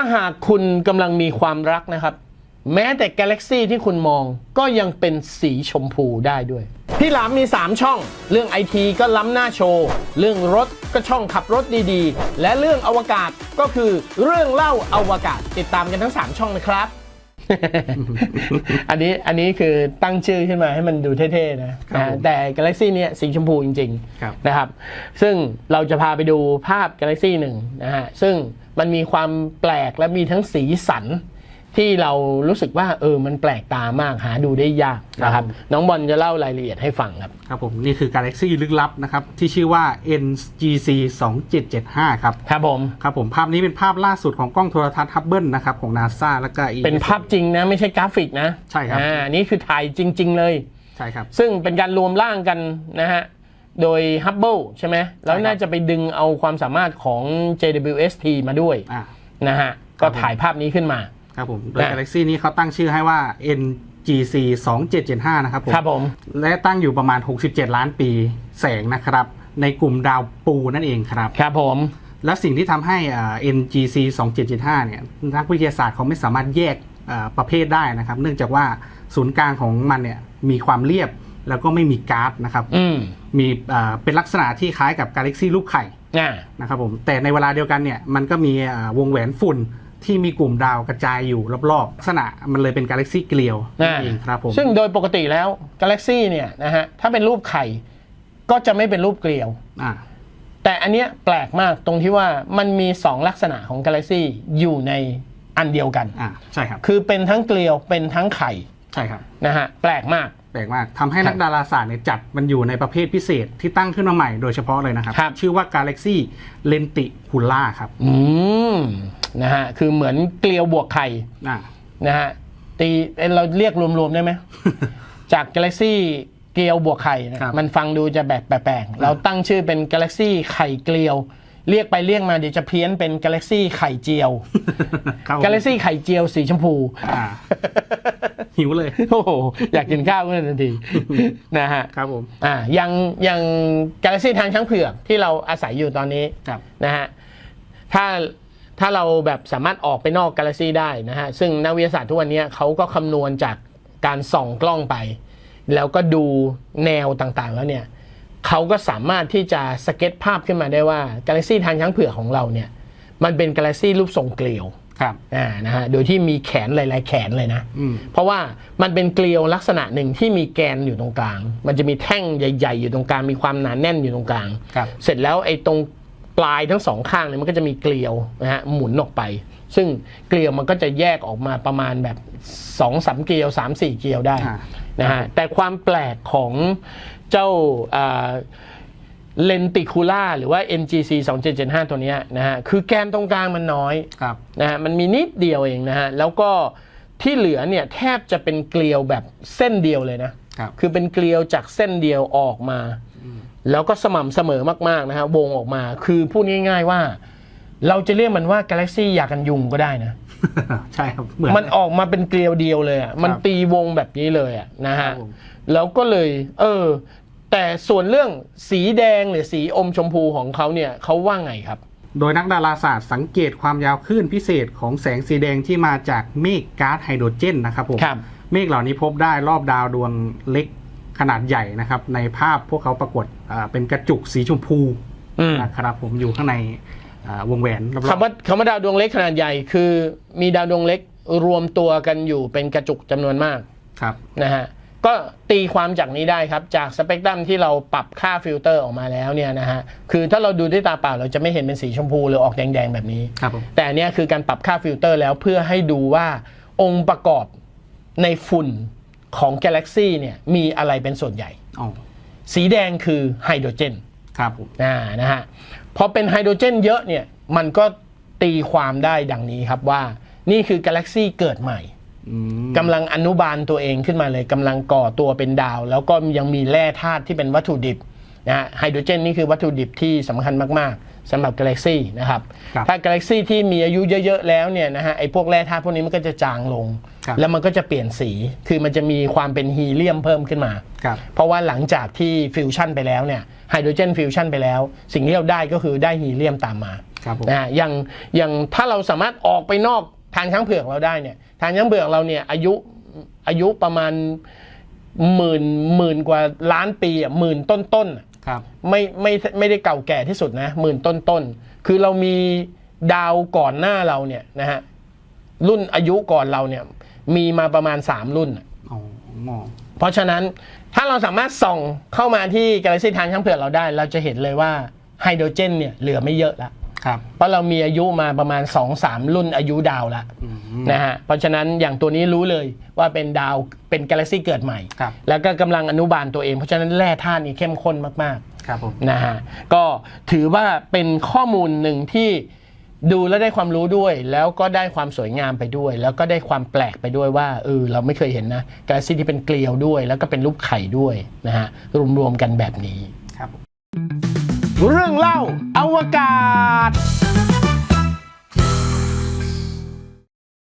าหากคุณกำลังมีความรักนะครับ แม้แต่กาแล็กซี่ที่คุณมองก็ยังเป็นสีชมพูได้ด้วย พี่หลามมี 3 ช่อง เรื่องไอทีก็ล้ำหน้าโชว์ เรื่องรถก็ช่องขับรถดีๆ และเรื่องอวกาศก็คือเรื่องเล่าอวกาศ ติดตามกันทั้ง 3 ช่องนะครับ อันนี้อันนี้คือตั้งชื่อขึ้นมาให้มันดูเท่ๆนะครับผมแต่ Galaxy เนี่ยสีชมพูจริงครับๆนะครับ ซึ่งเราจะพาไปดูภาพ Galaxy หนึ่งนะฮะซึ่งมันมีความแปลกและมีทั้งสีสัน ที่เรารู้สึกว่าเออมันแปลกตามากหาดูได้ยากนะครับ น้องบอลจะเล่ารายละเอียดให้ฟังครับ ครับผม นี่คือ Galaxy ลึกลับนะครับ ที่ชื่อว่า NGC 2775 ครับ ครับผม ครับผมภาพนี้เป็นภาพล่าสุดของกล้องโทรทัศน์ฮับเบิลนะครับ ของ NASA แล้วก็ ESA เป็นภาพจริงนะ ไม่ใช่กราฟิกนะ ใช่ครับอ่านี่คือถ่ายจริง ๆ เลย ใช่ครับ ซึ่งเป็นการรวมร่างกันนะฮะโดย Hubble ใช่ไหมแล้วใช่ครับน่าจะไปดึงเอาความสามารถของ JWST มาด้วยอ่านะฮะก็ถ่ายภาพนี้ขึ้นมา ครับผม โดยนะ Galaxy นี้เขาตั้งชื่อให้ว่า NGC 2775 นะครับผมครับผม และตั้งอยู่ประมาณ 67 ล้านปีแสงนะครับ ในกลุ่มดาวปูนั่นเองครับ ครับผม และสิ่งที่ทำให้อ่า NGC 2775 เนี่ย นักวิทยาศาสตร์เขาไม่สามารถแยกอ่าประเภทได้นะครับ เนื่องจากว่าศูนย์กลางของมันเนี่ยมีความเรียบแล้วก็ไม่มีก๊าซนะครับ อืมมีอ่าเป็นลักษณะที่คล้ายกับกาแล็กซี่ลูกไข่ อ่า นะครับผมแต่ในเวลาเดียวกันเนี่ยมันก็มีอ่าวงแหวนฝุ่น ที่มีกลุ่มดาวกระจายอยู่รอบๆลักษณะมันเลยเป็นกาแล็กซี่เกลียวนั่นเองครับผมซึ่งโดยปกติแล้ว Galaxy เนี่ยนะฮะถ้าเป็นรูปไข่ก็จะไม่เป็นรูปเกลียวอ่าแต่อันเนี้ยแปลกมากตรงที่ว่ามันมี 2 ลักษณะของ Galaxy อยู่ในอันเดียวกันอ่าใช่ครับ คือเป็นทั้งเกลียวเป็นทั้งไข่ใช่ครับนะฮะแปลกมาก แปลกมากทำให้นักดาราศาสตร์เนี่ยจัดมันอยู่ในประเภทพิเศษที่ตั้งขึ้นมาใหม่โดยเฉพาะเลยนะครับ ครับ ชื่อว่า Galaxy Lenticular ครับอืมนะฮะคือเหมือนเกลียวบวกไข่อ่า นะฮะตีเอ้ยเราเรียกรวมๆได้ไหม จาก Galaxy เกลียวบวกไข่นะครับ มันฟังดูจะแบบแปลกๆเราตั้งชื่อเป็น Galaxy ไข่เกลียว เรียกไปเรียกมาเดี๋ยวจะเพี้ยนเป็น Galaxy ไข่เจียวครับผม Galaxy ไข่เจียวสีชมพู อ่า หิวเลย โอ้โห อยากกินข้าวขึ้นมาทันทีนะฮะครับผมอ่ายังยัง Galaxy ทางช้างเผือกที่เราอาศัยอยู่ตอนนี้ครับนะฮะถ้าถ้าเราแบบสามารถออกไปนอกกาแล็กซีได้นะฮะซึ่งนักวิทยาศาสตร์ทุกวันนี้เขาก็คำนวณจากการส่องกล้องไป แล้วก็ดูแนวต่างๆแล้วเนี่ยเขาก็สามารถที่จะสเก็ตภาพขึ้นมาได้ว่ากาแล็กซีทางช้างเผือกของเราเนี่ยมันเป็นกาแล็กซีรูปทรงเกลียว ครับอ่านะฮะโดยที่มีแขนหลายๆ แขนเลยนะอืมเพราะว่ามันเป็นเกลียวลักษณะหนึ่งที่มีแกนอยู่ตรงกลาง มันจะมีแท่งใหญ่ ๆ อยู่ตรงกลางมีความหนาแน่นอยู่ตรงกลางครับเสร็จแล้วไอ้ตรงปลายทั้งสองข้างเนี่ยมันก็จะมีเกลียวนะฮะหมุนออกไป ซึ่งเกลียวมันก็จะแยกออกมาประมาณแบบ2องสามเกลียว3ามสี่เกลียวได้อ่านะฮะแต่ความแปลกของเจ้า เลนติคูล่าหรือว่า NGC 2775 ตัวเนี้ยนะฮะ คือแกนตรงกลางมันน้อยครับนะฮะ มันมีนิดเดียวเองนะฮะ แล้วก็ที่เหลือเนี่ยแทบจะเป็นเกลียวแบบเส้นเดียวเลยนะครับคือเป็นเกลียวจากเส้นเดียวออกมา แล้วก็สม่ำเสมอมากๆนะฮะ วงออกมา คือพูดง่ายๆว่า เราจะเรียกมันว่า Galaxy ยากันยุงก็ได้นะ ใช่ครับเหมือนมันออกมาเป็นเกลียวเดียวเลยอะ มันตีวงแบบนี้เลยอะนะครัฮะบผมแล้วก็เลย เออ แต่ส่วนเรื่องสีแดงหรือสีอมชมพูของเขาเนี่ยเขาว่าไงครับ โดยนักดาราศาสตร์สังเกตความยาวคลื่นพิเศษของแสงสีแดงที่มาจากเมฆก๊าซไฮโดรเจนนะครับผมครับ เมฆเหล่านี้พบได้รอบดาวดวงเล็กขนาดใหญ่นะครับ ในภาพพวกเขาปรากฏอ่าเป็นกระจุกสีชมพูอืม นะครับผมอยู่ข้างในอ่าวงแหวนรอบๆ คำว่าคำว่าดาวดวงเล็กขนาดใหญ่คือ มีดาวดวงเล็กรวมตัวกันอยู่เป็นกระจุกจำนวนมากครับ นะฮะ ก็ตีความจากนี้ได้ครับ จากสเปกตรัมที่เราปรับค่าฟิลเตอร์ออกมาแล้วเนี่ยนะฮะคือถ้าเราดูด้วยตาเปล่าเราจะไม่เห็นเป็นสีชมพูหรือออกแดงๆแบบนี้ ครับผมแต่อันเนี้ยคือการปรับค่าฟิลเตอร์แล้วเพื่อให้ดูว่าองค์ประกอบในฝุ่นของ Galaxy เนี่ยมีอะไรเป็นส่วนใหญ่ อ๋อสีแดงคือไฮโดรเจน ครับผม อ่านะฮะพอเป็นไฮโดรเจนเยอะเนี่ยมันก็ตีความได้ดังนี้ครับว่า นี่คือกาแล็กซี่เกิดใหม่อืม กำลังอนุบาลตัวเองขึ้นมาเลยกำลังก่อตัวเป็นดาว แล้วก็ยังมีแร่ธาตุที่เป็นวัตถุดิบนะฮะไฮโดรเจนนี่คือวัตถุดิบที่สำคัญมากๆสำหรับกาแล็กซี่นะครับครับถ้ากาแล็กซี่ที่มีอายุเยอะๆแล้วเนี่ยนะฮะไอ้พวกแร่ธาตุพวกนี้มันก็จะจางลง ครับ แล้วมันก็จะเปลี่ยนสีคือมันจะมีความเป็นฮีเลียมเพิ่มขึ้นมา ครับ เพราะว่าหลังจากที่ฟิวชั่นไปแล้วเนี่ยไฮโดรเจนฟิวชั่นไปแล้ว สิ่งที่เราได้ก็คือได้ฮีเลียมตามมาครับผม นะฮะอย่างอย่างถ้าเราสามารถออกไปนอก ทางช้างเผือกเราได้เนี่ยทางช้างเผือกเราเนี่ยอายุอายุประมาณหมื่นหมื่นกว่าล้านปีอะหมื่นต้นต้นๆอะครับไม่ไม่ไม่ได้เก่าแก่ที่สุดนะหมื่นต้นต้นๆคือเรามีดาวก่อนหน้าเราเนี่ยนะฮะรุ่นอายุก่อนเราเนี่ยมีมาประมาณ 3 รุ่นอะอ๋อเพราะฉะนั้นถ้าเราสามารถส่องเข้ามาที่กาแล็กซี่ทางช้างเผือกเราได้ เราจะเห็นเลยว่าไฮโดรเจนเนี่ยเหลือไม่เยอะละ ครับเพราะเรามีอายุมาประมาณ 2-3 รุ่นอายุดาวละอืมนะฮะเพราะฉะนั้นอย่างตัวนี้รู้เลยว่าเป็นดาวเป็นกาแล็กซี่เกิดใหม่ครับแล้วก็กำลังอนุบาลตัวเอง เพราะฉะนั้นแร่ธาตุนี้เข้มข้นมากครับผมๆนะฮะก็ถือว่าเป็นข้อมูลหนึ่งที่ดูแล้วได้ความรู้ด้วย แล้วก็ได้ความสวยงามไปด้วย แล้วก็ได้ความแปลกไปด้วยว่าเออเราไม่เคยเห็นนะกาแล็กซี่ที่เป็นเกลียวด้วย แล้วก็เป็นรูปไข่ด้วยนะฮะรวมๆกันแบบนี้ครับผม เรื่องเล่าอวกาศ